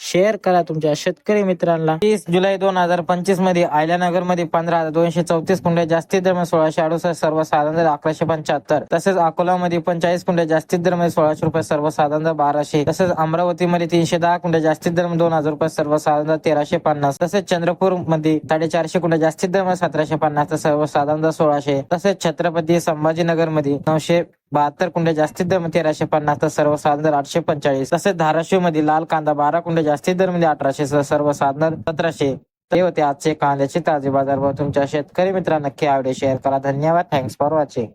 Share करा तुमच्या शेतकरी मित्रांना. तीस जुलै दोन हजार पंचवीसमध्ये आयल्यानगरमध्ये पंधरा हजार दोनशे चौतीस कुंड्या जास्तीत दर सोळाशे अडुसष्ट सर्वसाधारण दर अकराशे पंच्याहत्तर. तसेच अकोला मध्ये पंचाळीस कुंड्या जास्तीत दरमध्ये सोळाशे रुपये सर्वसाधारण दर बाराशे. तसेच अमरावती मध्ये तीनशे दहा कुंड्या जास्तीत दर दोन हजार रुपये सर्वसाधारण दर तेराशे पन्नास. तसेच चंद्रपूरमध्ये साडेचारशे कुंड्या जास्तीत दरमध्ये सतराशे पन्नास तर सर्वसाधारण दर सोळाशे. तसेच छत्रपती संभाजीनगरमध्ये नऊशे बहात्तर कुंड्या जास्तीत दर तेराशे पन्नास तर सर्वसाधारण दर आठशे पंचाळीस. तसेच धाराशिवमध्ये लाल कांदा बारा कुंड्या जास्तीत दर म्हणजे अठराशे सर्व साधन सतराशे. ते होते आजचे कांद्याचे ताजे बाजारभाव तुमच्या शेतकरी मित्रांना नक्की आवडे शेअर करा. धन्यवाद. Thanks for watching